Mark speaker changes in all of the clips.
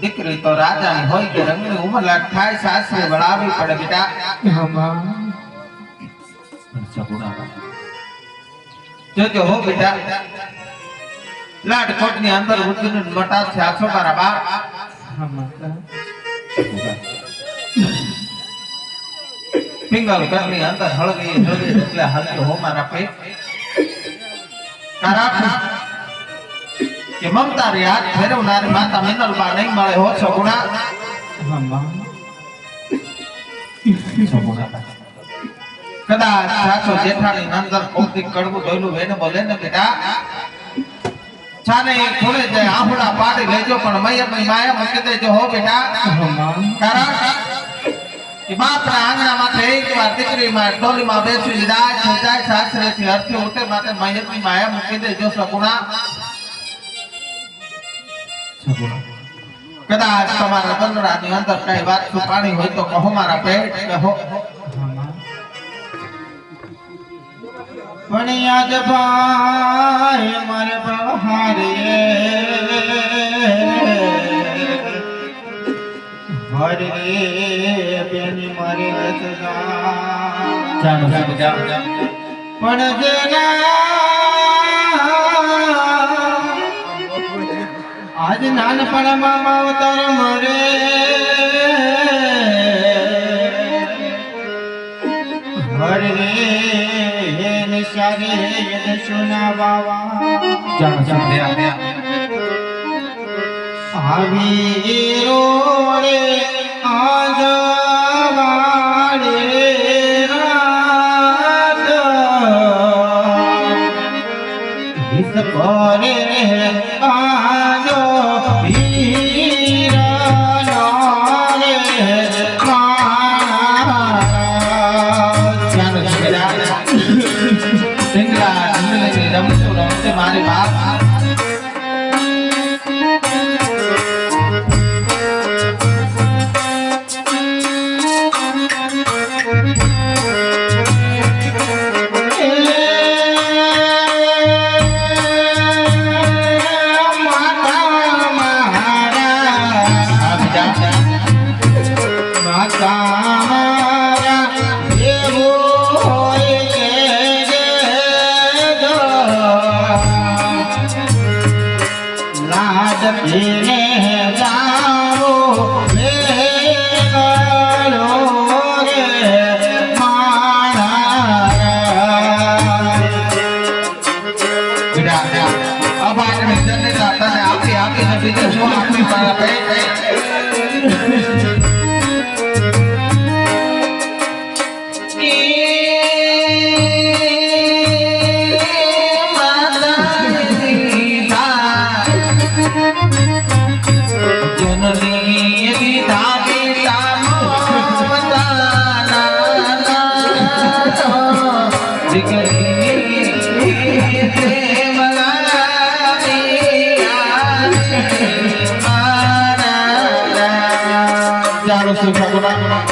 Speaker 1: દીકરી તો રાજાની હોય કે રંગની ઉંમર લાગ થાય સાસરે વળાવી પડે બેટા. જોજો હો બેટા. લાડકોટની અંદર ઉતરીને મટા છે આછો મારા બાપ. પિંગલ કરની અંદર હળવી હળવી એટલે હલકી હો મારા પે તારા કે મમતા રે હાથ ફેરવનારી માતા મિનલબા નહીં મળે હો છો ગુણા કદાચ સાચો જેઠાણી અંદર કોકથી કડવું મૂકી દેજો હો બેટા. કારણ બાપના આંગણામાંથી એક વાર દીકરીમાં ડોલીમાં બેસી જાય જાય સાસરેથી અર્થી ઉઠે માટે મૈયરની માયા મૂકી દેજો સગુણા કદાચ તમારા બંદડાની અંદર કઈ વાત પાણી હોય તો કહો મારા પેટ કહો.
Speaker 2: પણ યાદ ભાઈ મારે પ્રહારે હરે. બેની મારે સજા પણ જેના નાનપણમાં માવતર મરે. હરે હે નિશારે સુના બાવા. આવી રે આજ વાડે
Speaker 1: Yeah. દીકરી ચાલો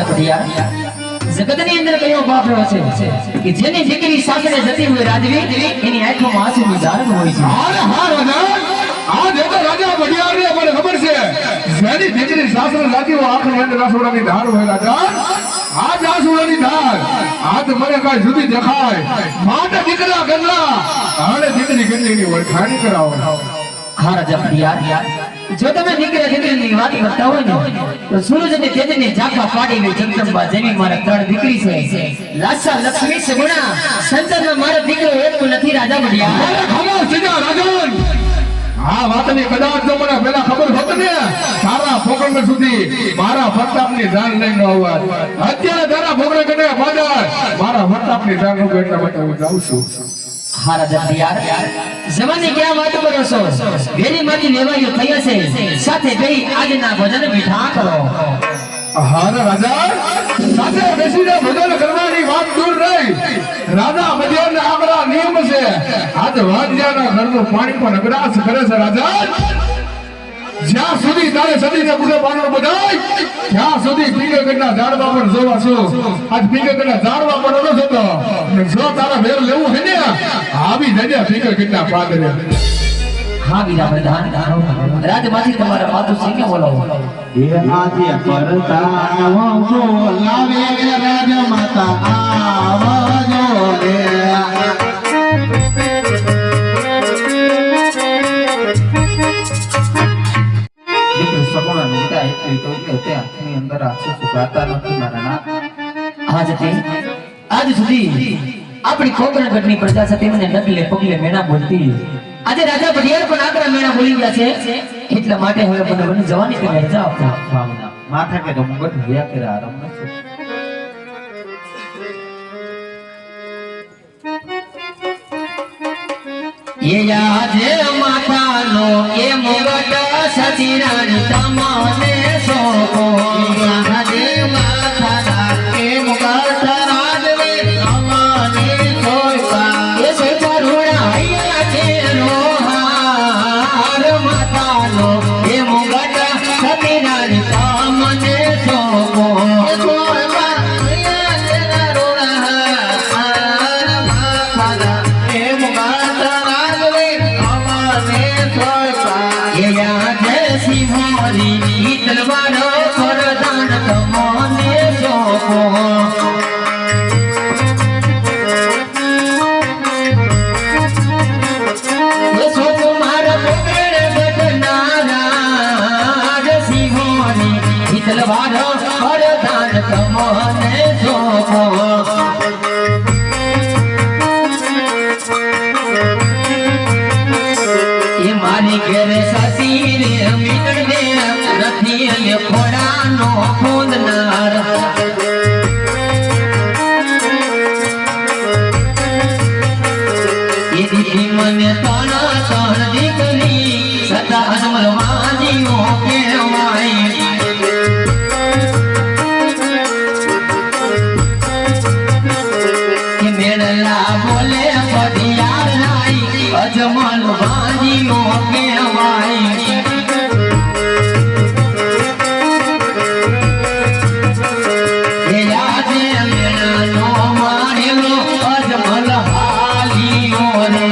Speaker 2: છે
Speaker 3: હા રાજા પડિયા જગતની અંદર કયો બાપ રહ્યો છે? કે જેની દીકરી સાસરે જતી હોય રાજવી એની આંખોમાં આંસુની ધાર હોય છે.
Speaker 4: અરે હા રાજા આ જે રાજા બઢિયાર ને મને ખબર છે જેની દીકરી સાસરે લાગી હોય આખરી અંદર રાસોડાની ધાર હોય રાજા. આ જ ધાર આ તો મને કાંઈ જુદી દેખાય. માટે દીકરા ગંગા. હાલે દીકરી ગલ્લીની ઓળખાણી કરાવો.
Speaker 3: હા રાજા જો તમે દીકરા દીકરીની વાત કરતા હોય ને, તો સૂરજ અને તેજને ઝાંખા પાડી હોય જગદંબા જેવી મારા ત્રણ દીકરી છે. લાસા લક્ષ્મી સગુણા, સંતાનમાં મારો દીકરો એક નથી રાજા
Speaker 4: અરે ખમો સીધા રાજન? આ વાતની કદાચ જો મને પેલા ખબર હોત ને, તારા પોકરણ સુધી મારા પ્રતાપની જાન લઈને આવત અત્યારે તારા પોકરણ કને બાદર મારા પ્રતાપની જાનનું એટલા હું જાઉં છું.
Speaker 3: રાજા પડિયા જવાની ક્યાં ભજન મીઠા કરો.
Speaker 4: હારે રાજા. સાથે બેસીને ભજન કરવાની વાત દૂર રહી. રાજા મધ્યના આપણા નિયમ છે. આજ વાજ્યાના ઘરનું પાણી પણ અગ્રાસ કરે છે, રાજા. જ્યાં સુધી તારે સદીને પૂરે પાડો બધાય ત્યાં સુધી પીંગળગઢના ઝાડવા પર જોવા છો. આજ પીંગળગઢના ઝાડવા પર ન જતો. અને જો તારા વેર લેવું છે ને આવી જજે પીંગળગઢના પાદરે.
Speaker 3: હા બીજા પ્રધાન. રાજમાંથી તમારા માતું સિંહ બોલાવો
Speaker 2: એ આજે પરતાવો બોલાવે રાજ માતા આવજો રે.
Speaker 1: એકલી તો એટલે તે આંખની અંદર આંસુ સુકાતા નથી મારા નાથ.
Speaker 3: આજથી આજ સુધી આપણી કોકરણગઢની પ્રજા સાથે મને ડગલે પગલે મેણા બોલતી આજે રાજા પઢિયાર પણ આકરા મેણા બોલી ગયા છે એટલા માટે હવે મને મને જવાની કે રજા આપો
Speaker 1: ભાવના માથા કે તો મુગટ ભૂયા કે આરામ નથી
Speaker 3: એ माता नो એ મુગટ સતી રાણી તમને સોપો
Speaker 1: આજે
Speaker 3: ઈતલવારો પરદાન તમને સોકો એ મારી ઘરે સાસી રે મીટર દે નથી મને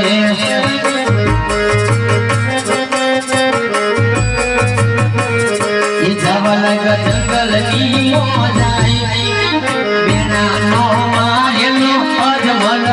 Speaker 3: રે એ જવલ જંગલની બેના નો મારેલો અજમલ